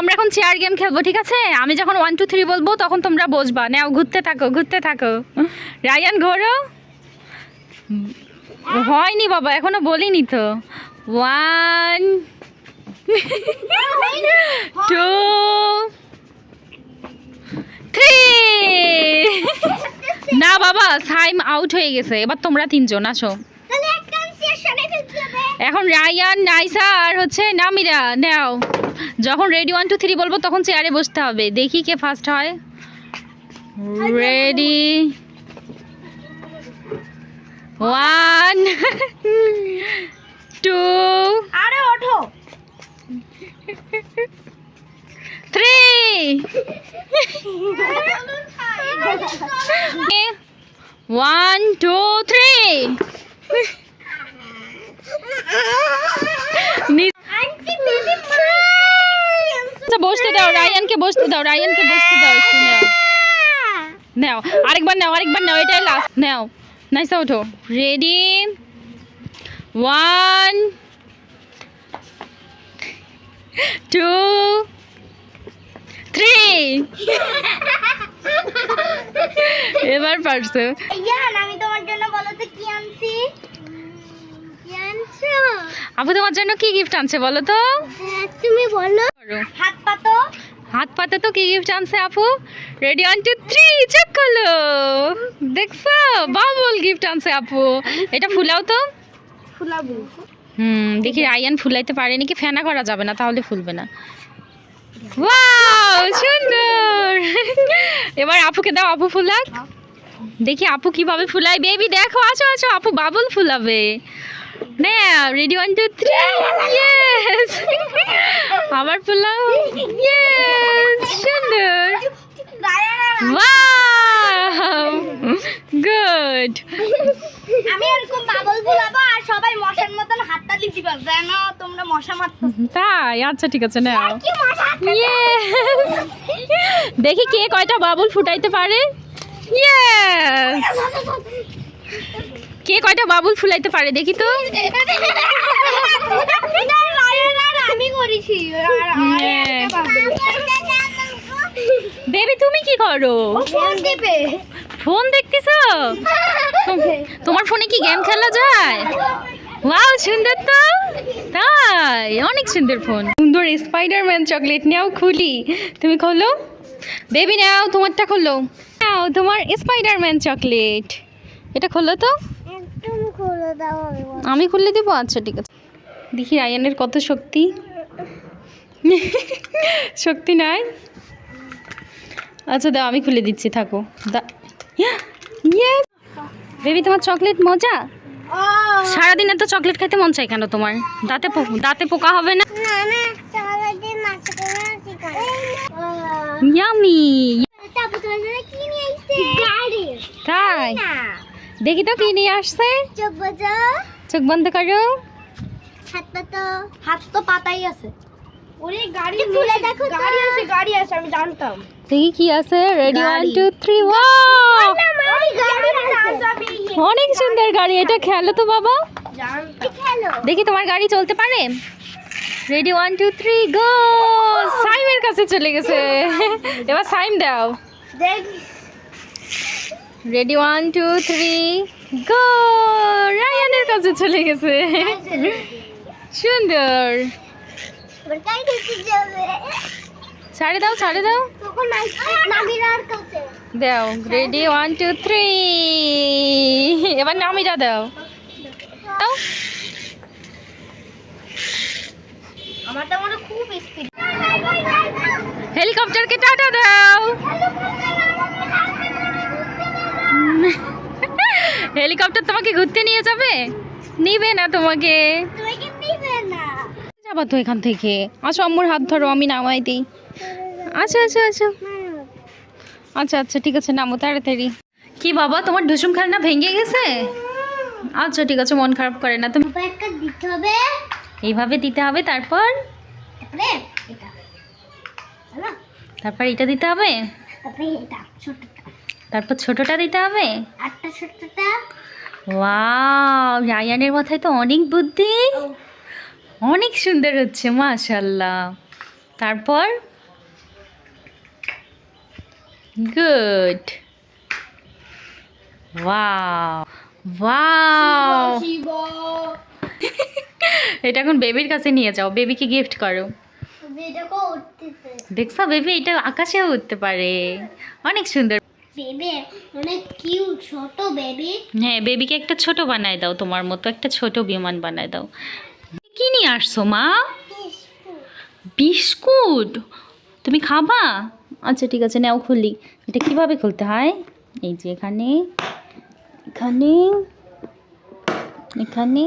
আমরা এখন chair game খেলব ঠিক আছে? আমি যখন ওয়ান টু থ্রি বলব তখন তোমরা বসবা। নাও ঘুরতে থাকো ঘুরতে থাকো। রায়ান ঘোরো। হয়নি বাবা এখনও বলিনি তো। ওয়ান টু থ্রি না বাবা সাইম আউট হয়ে গেছে। এবার তোমরা তিনজন আসো এখন রায়ান নাইসা আর হচ্ছে নামিরা। নাও। যখন রেডি ওয়ান টু থ্রি বলব তখন চেয়ারে বসতে হবে। দেখি কে ফার্স্ট হয়। রেডি ওয়ান টু আরে ওঠো। Three one two three aunty baby রায়ানকে বসতে দাও রায়ানকে বসতে দাও একটু নাও। নাও আরেকবার নাও আরেকবার নাও এটাই লাস্ট নাও। নাইসা ওঠো। রেডি ওয়ান টু থ্রি এবার পারছ। আমি তোমার জন্য বলো তো কি আনছি? আপু তোমার জন্য কি গিফট আনছে বলো তো হ্যাঁ, তুমি বলো হাত পাতো পাতে তো কি গিফট আনছে আপু? Ready one two three check করল। দেখছ? বাবুল গিফট আনছে আপু। এটা ফুলাও তো? ফুলাবো। হুম দেখি রায়ান ফুলাইতে পারে নাকি? ফেনা করা যাবে না তাহলে ফুলবে না। ওয়াও সুন্দর। এবার আপুকে দাও আপু ফুলাক। দেখি আপু কীভাবে ফুলাই বেবি দেখো আছো আছো আপু বাবুল ফুলাবে। না ready one two three yes আবার ফুলাও ইয়েস সুন্দর ওয়াও গুড আমি এরকম বাবল ফুলাবো আর সবাই মশার মতন হাতটা দিতে পারবে যেন তোমরা মশা মারতো তাই? আচ্ছা ঠিক আছে নাও! দেখি কে কয়টা বাবুল ফুটাইতে পারে? ইয়েস কে কয়টা বাবুল ফুলাইতে পারে দেখি তো। আমি করেছি বেবি তুমি কি করো? ফোন দেখতেছো? তোমার ফোনে কি গেম খেলা যায়? ওয়াও সুন্দর তো। তাই অনেক সুন্দর ফোন। সুন্দর স্পাইডারম্যান চকলেট নাও খুলি। তুমি খোলো। বেবি নাও তোমারটা খোলো। নাও তোমার স্পাইডারম্যান চকলেট এটা খোলো তো? আমি। খুলে দিব? আচ্ছা ঠিক আছে। দেখি আয়ানের কত শক্তি। শক্তি নাই? আচ্ছা দাও, আমি খুলে দিচ্ছি, থাকো। বেবি, তোমার চকলেট মজা? সারাদিনে তো চকলেট খেতে মন চাই কেন তোমার? দাঁতে দাঁতে পোকা হবে না? তাই? দেখি তো, কি নিয়ে আসছে? চোখ বন্ধ করো। হাত পাতো হাত তো পাতাই আছে। ওরে গাড়ি খুলে দেখো গাড়ি আছে গাড়ি আছে আমি জানতাম। দেখি কি আছে রেডি ওয়ান গাড়ি। টু থ্রি অনেক সুন্দর গাড়ি এটা খেলো তো বাবা। দেখি তোমার গাড়ি চলতে পারে? Ready one two three go সাইমের কাছে চলে গেছে। এবার সাইম দাও। Ready one two three go রায়ানের কাছে চলে গেছে। সুন্দর এবার কাই দেখতে যাবে ছাড়ে দাও ছাড়ে দাও। দাও রেডি ওয়ান টু থ্রি এবার নামিরা দাও। দাও। হেলিকপ্টারকে টাটা দাও। হেলিকপ্টার তোমাকে ঘুরতে নিয়ে যাবে? নিবে না তোমাকে। যাবা তো এখান থেকে। আসো আম্মুর হাত ধরো আমি নামাই দিই। আচ্ছা আচ্ছা আচ্ছা আচ্ছা আচ্ছা ঠিক আছে নামো তাড়াতাড়ি। কি বাবা তোমার ঢুসুম খেলনা ভেঙে গেছে? আচ্ছা ঠিক আছে মন খারাপ করে না। তুমি একটা দিতে হবে। এইভাবে দিতে হবে তারপর? তারপরে এটা। দিতে হবে? তারপরে ছোটটা। দিতে হবে? ওয়াও রায়ানের মাথায় তো অনেক বুদ্ধি। অনেক সুন্দর হচ্ছে মাশাল্লাহ তারপর? গুড ওয়াও ওয়াও এটা এখন বেবির কাছে নিয়ে যাও বেবিকে গিফট করো। দেখছ বেবি এটা আকাশেও উঠতে পারে। অনেক সুন্দর। বেবি। হ্যাঁ বেবিকে একটা ছোট বানায় দাও তোমার মতো একটা ছোট বিমান বানায় দাও। নিয়ে আসছো মা? বিস্কুট। তুমি খাবা? আচ্ছা ঠিক আছে নাও খুলি। এটা কীভাবে খুলতে হয়? এই যে এখানে এখানে এখানে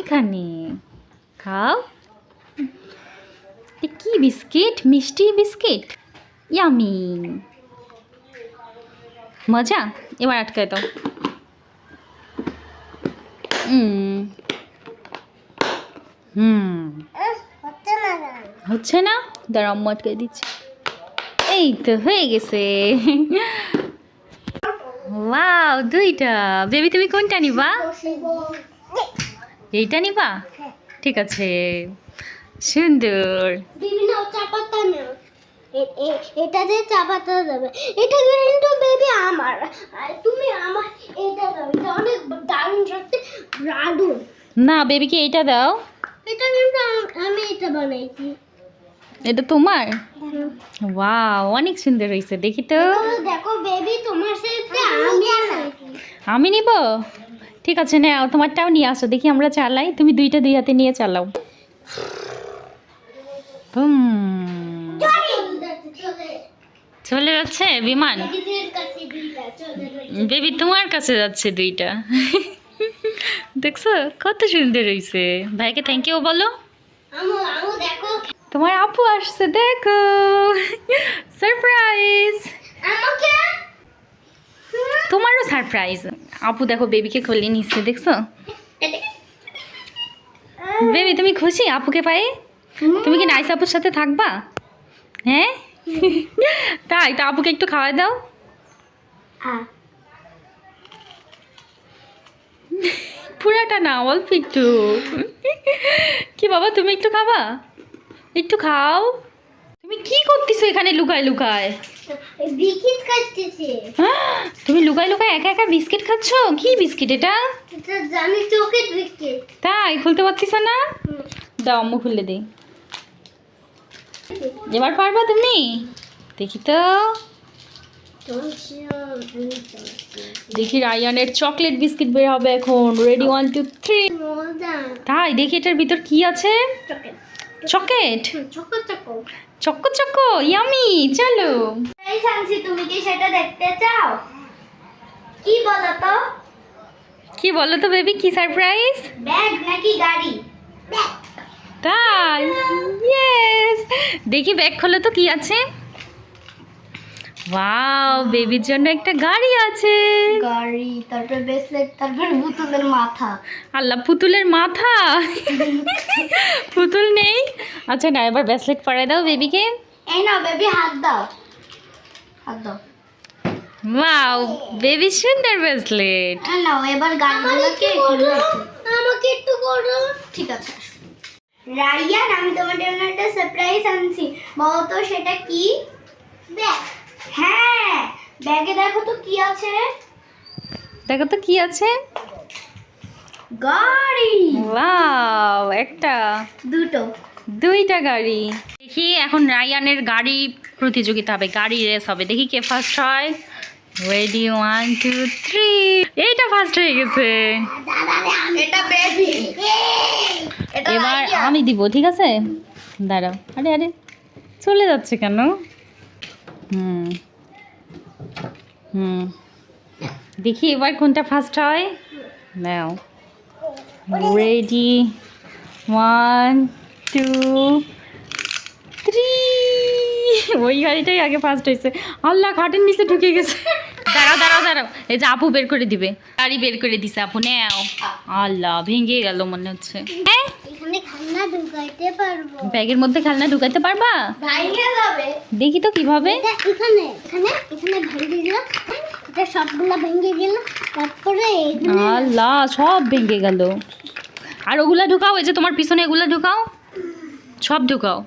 এখানে। খাও। এটা কি বিস্কিট? মিষ্টি বিস্কিট? ইয়ামি। মজা? এবার আটকায় দাও। হুম হুম। হচ্ছে না দাঁড়া আম্মু আটকে দিচ্ছি। এই তো হয়ে গেছে। ওয়াও দুইটা। বেবি তুমি কোনটা নিবা? এইটা নিবা? ঠিক আছে। সুন্দর। এটা দিয়ে চাপাতা দেবে এটা কিন্তু বেবি আমার। তুমি আমার এটা দাও। এটা অনেক দারুণ সত্যি দারুণ না বেবিকে এইটা দাও। এটা কিন্তু আমি এটা বানাইছি। এটা তোমার? ওয়াও অনেক সুন্দর হয়েছে দেখি তো। দেখো বেবি তোমার সাথে আমি আমি নিব? ঠিক আছে নাও তোমারটাও নিয়ে আসো দেখি আমরা চালাই। তুমি দুইটা দুই হাতে নিয়ে চালাও। হুম। চলে যাচ্ছে বিমান? বেবি তোমার কাছে যাচ্ছে দুইটা। দেখছ কত সুন্দর হয়েছে ভাইকে থ্যাংক ইউ বলো। তোমার আপু আসছে দেখো। সারপ্রাইজ তোমারও সারপ্রাইজ আপু দেখো বেবিকে খুলে নিচ্ছে দেখছ? বেবি তুমি খুশি আপুকে পায়ে? তুমি কি নাইস আপুর সাথে থাকবা? হ্যাঁ? তাই তা আপুকে একটু খাওয়াই দাও হ্যাঁ পুরাটা না অল্প একটু। কি বাবা তুমি একটু খাবা? একটু খাও। তুমি কি করতেছো এখানে লুকায় লুকায়? কাটতেছে আহ, তুমি লুকায় লুকায় একা একা বিস্কিট খাচ্ছ? কি বিস্কিট এটা? জানি চোখের বিকিট তাই খুলতে পারতিস না? দাও আম্মু খুলে দিই। এবার পারবা তুমি? দেখি তো। দেখি রায়ানের চকলেট বিস্কিট বের হবে এখন। রেডি ওয়ান টু থ্রি তাই দেখি এটার ভিতর কি আছে? চকলেট। চকো চকো ইয়ামি চলো। এই তুমি কি সেটা দেখতে চাও? কি বলো তো কি বলো তো বেবি কি সারপ্রাইজ ব্যাগ নাকি গাড়ি? তাই ইয়েস দেখি ব্যাগ খোলো তো কি আছে? ওয়াও বেবির জন্য একটা গাড়ি আছে। গাড়ি তারপর ব্রেসলেট তারপর বুতুলের মাথা। আল্লাহ পুতুলের মাথা? পুতুল নেই? আচ্ছা না এবার ব্রেসলেট পরাই দাও বেবিকে এই নাও বেবি হাত দাও। হাত দাও। ওয়াও বেবি সুন্দর ব্রেসলেট হ্যাঁ নাও এবার গাড়িগুলোকে আমাকে একটু করো ঠিক আছে রাইয়ান আমি তোমার জন্য একটা সারপ্রাইজ আনছি। বলো তো সেটা কি? ব্যাগ হ্যাঁ ব্যাগে দেখো তো কি আছে। দেখো তো কি আছে। গাড়ি। ওয়াও একটা। দুটো। দুইটা গাড়ি। দেখি এখন রায়ানের গাড়ি প্রতিযোগিতা হবে গাড়ি রেস হবে। দেখি কে ফার্স্ট হয়। রেডি ওয়ান টু থ্রি এইটা ফার্স্ট হয়ে গেছে। এবার আমি দিব ঠিক আছে? দাঁড়াও। আরে আরে চলে যাচ্ছে কেন? হুম। হুম। দেখি এবার কোনটা ফার্স্ট হয়। নাও। রেডি ওয়ান টু থ্রি ওই গাড়িটাই আগে ফার্স্ট হয়েছে। আল্লাহ, খাটের নিচে ঢুকে গেছে। দাঁড়াও দাঁড়াও দাঁড়াও। এই যে আপু বের করে দিবে। গাড়ি বের করে দিছে আপু নেও। আল্লাহ ভেঙে গেল মনে হচ্ছে। হ্যাঁ? ব্যাগের মধ্যে খেলনা ঢুকাইতে পারবা? দেখি তো কীভাবে। এখানে এখানে এখানে ভেঙে গেল সবগুলা ভেঙে গেল। তারপরে আল্লাহ সব ভেঙে গেল। আর ওগুলা ঢুকাও এই যে তোমার পিছনে এগুলা ঢুকাও। সব ঢুকাও।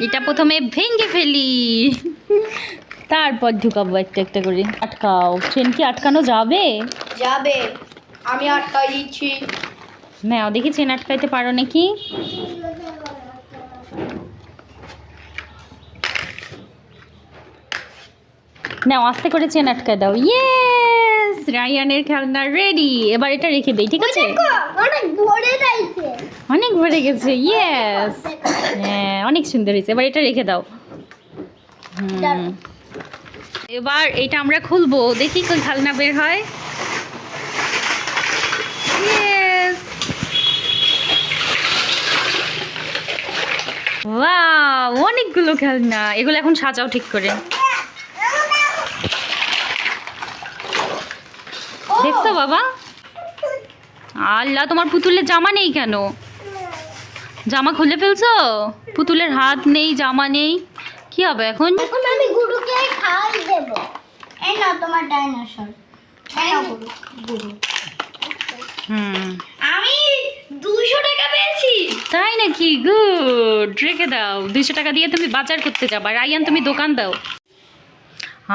এটা প্রথমে ভেঙে ফেলি। তারপর ঢুকাবো একটা একটা করে। আটকাও। ট্রেন কি আটকানো যাবে? যাবে। আমি আটকাই দিচ্ছি। নাও দেখি চেন আটকাইতে পারো নাকি? নাও আস্তে করে চেন আটকায় দাও। ইয়েস রায়ানের খেলনা রেডি এবার এটা রেখে দেই ঠিক আছে? অনেক ভরে যাইছে। অনেক ভরে গেছে ইয়েস হ্যাঁ অনেক সুন্দর হয়েছে। এবার এটা রেখে দাও। হুম। এবার এটা আমরা খুলবো। দেখি কোন খেলনা বের হয়। অনেকগুলো খেলনা এগুলো এখন সাজাও ঠিক করে। দেখছ বাবা? আল্লাহ, তোমার পুতুলের জামা নেই কেন? জামা খুলে ফেলছো? পুতুলের হাত নেই, জামা নেই। কি হবে এখন? এখন আমি গুরুকে খাওয়াই দেব। এই নাও তোমার ডাইনোসর। এই নাও গুরু গুরু হুম। আমি টাকা পেয়েছি। তাই নাকি? গুড। রেখে দাও। দুইশো টাকা দিয়ে তুমি বাজার করতে যাবা। রায়ান তুমি দোকান দাও।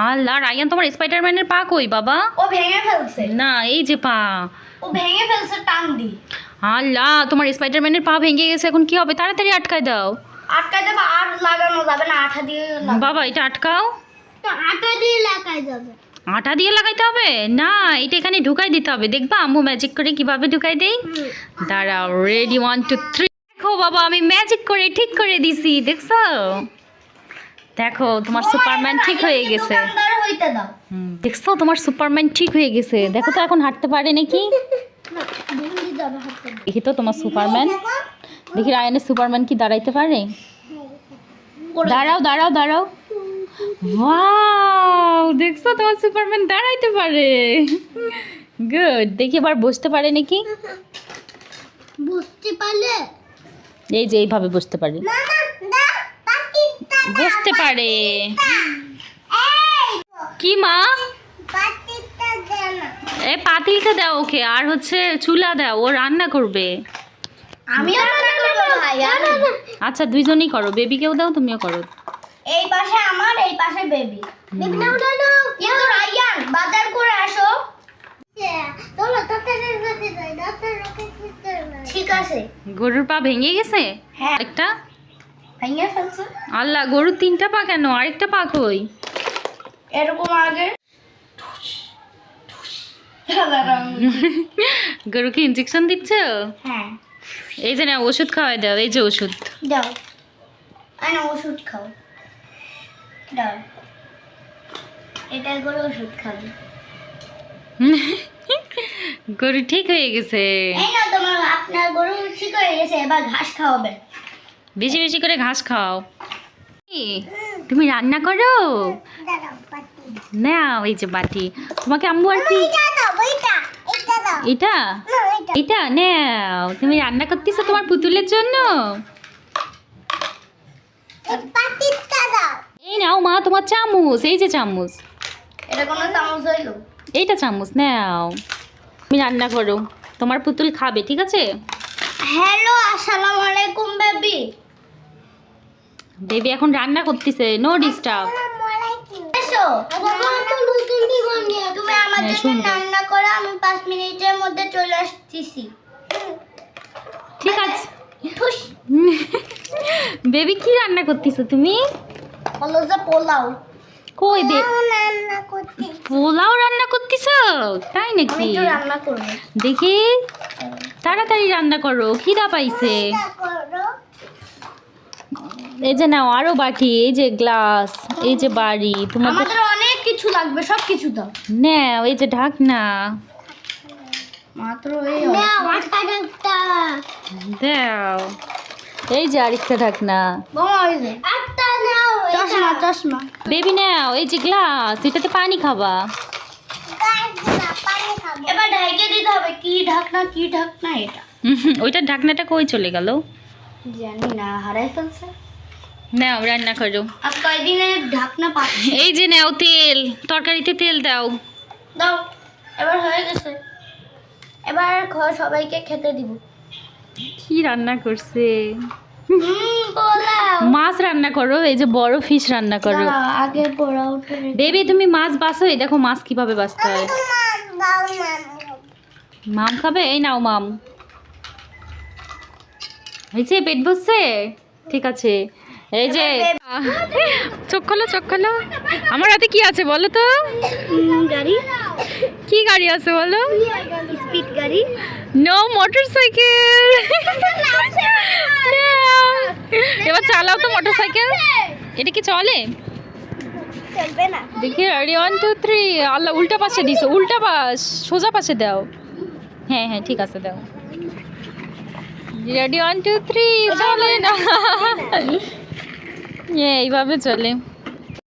আল্লাহ রায়ান তোমার স্পাইডারম্যানের পা কই বাবা? ও ভেঙে ফেলছে। না এই যে পা। ও ভেঙে ফেলছে টান দি। আল্লাহ তোমার স্পাইডারম্যানের পা ভেঙে গেছে। এখন কি হবে? তাড়াতাড়ি আটকায় দাও। আটকাই দেবো আর লাগানো যাবে না আঠা দিয়ে। বাবা এটা আটকাও? তো আটা দিয়ে লাগাই যাবে। আটা দিয়ে লাগাইতে হবে? না এটা এখানে ঢুকাই দিতে হবে। দেখবা আম্মু ম্যাজিক করে কীভাবে ঢুকাই দেই? দাঁড়াও রেডি ওয়ান টু থ্রি দেখো বাবা আমি ম্যাজিক করে ঠিক করে দিছি দেখছ? দেখো তোমার সুপারম্যান ঠিক হয়ে গেছে। দেখছ তোমার সুপারম্যান ঠিক হয়ে গেছে। দেখো তো এখন হাঁটতে পারে নাকি? দেখি তো তোমার সুপারম্যান দেখি রায়নের সুপারম্যান কি দাঁড়াইতে পারে? দাঁড়াও দাঁড়াও দাঁড়াও। ওয়াও দেখছ তোমার সুপারম্যান দাঁড়াইতে পারে। গুড দেখি এবার বসতে পারে নাকি? বুঝতে পারলে? এই যে এইভাবে বসতে পারে। বসতে পারে। কি মা? এ পাতিলটা দাও ওকে আর হচ্ছে চুলা দাও ও রান্না করবে। আমি রান্না করব ভাইয়া আচ্ছা দুইজনই করো। বেবিকেও দাও তুমিও করো। এই পাশে আমার এই পাশে বেবি। বেবি নাও নাও কিন্তু রায়ান বাজার করে আসো। ঠিক আছে। গরুর পা ভেঙে গেছে? হ্যাঁ। একটা ভেঙে ফেলছে। আল্লাহ গরুর তিনটা পা কেন? আরেকটা পা কই? এরকম আগে। গরুকে ইঞ্জেকশন দিচ্ছ? হ্যাঁ। এই যে না ওষুধ খাওয়াই দাও এই যে ওষুধ। দাও। আনা ওষুধ খাও। দাও। এটা করে ওষুধ খাবে। গরু ঠিক হয়ে গেছে। এই না তোমার আপনার গরু ঠিক হয়ে গেছে এবার ঘাস খাওয়াবে বেশি বেশি করে ঘাস খাও। তুমি রান্না করো? নাও এই যে বাটি। তোমাকে আম্মু আর কি? এটা এটা নাও তুমি রান্না করতেছো তোমার পুতুলের জন্য? এই নাও মা তোমার চামচ এই যে চামচ। এটা কোনো চামচ হইল? এইটা চামচ নাও। তুমি রান্না করো তোমার পুতুল খাবে ঠিক আছে? হ্যালো আসসালামু আলাইকুম বেবি। বেবি এখন রান্না করতেছে নো ডিস্টার্ব এসো তুমি আমার চলে ঠিক আছে। বেবি কি রান্না করতেছো তুমি? বলো যে পোলাও। কই করতে পোলাও রান্না করতেছো। তাই আমি নাকি? দেখি। তাড়াতাড়ি রান্না করো খিদা পাইছে। এই যে নাও আরও বাটি এই যে গ্লাস এই যে বাড়ি তোমাদের অনেক কিছু লাগবে সব কিছু দাও। নাও এই যে ঢাকনা। মাত্র এই দাও এই যে আরেকটা ঢাকনা। চশমা চশমা। বেবি নাও এই যে গ্লাস এটাতে পানি খাবা। এবার ঢাইকে দিতে হবে কি ঢাকনা কি ঢাকনা এটা। উহুম, ঢাকনাটা কই চলে গেল? জানি না হারাই ফেলছে। নাও রান্না করো। আর কয়দিনে ঢাকনা পাচ্ছি? এই যে নাও তেল। তরকারিতে তেল দাও। দাও এবার হয়ে গেছে। এবার ঘর সবাইকে খেতে দিব। কি রান্না করছে? মাছ রান্না করো এই যে বড় ফিশ রান্না করো। আগে তুমি মাছ বাছো এই দেখো মাছ কীভাবে বাছতে হয়। মাম খাবে? এই নাও মাম। হয়েছে পেট বসছে ঠিক আছে। এই যে চোখ খোলো চোখ খোলো। আমার হাতে কি আছে বলো তো? গাড়ি। কি গাড়ি আছে বলো? স্পিড গাড়ি। নো মোটর সাইকেল এবার চালাও তো মোটর সাইকেল এটা কি চলে? চলবে না। দেখি রেডি ওয়ান টু থ্রি আল্লাহ উল্টা পাশে দিছো উল্টা পাশ সোজা পাশে দাও। হ্যাঁ হ্যাঁ ঠিক আছে দাও। রেডি ওয়ান টু থ্রি চলে না। এইভাবে চলে।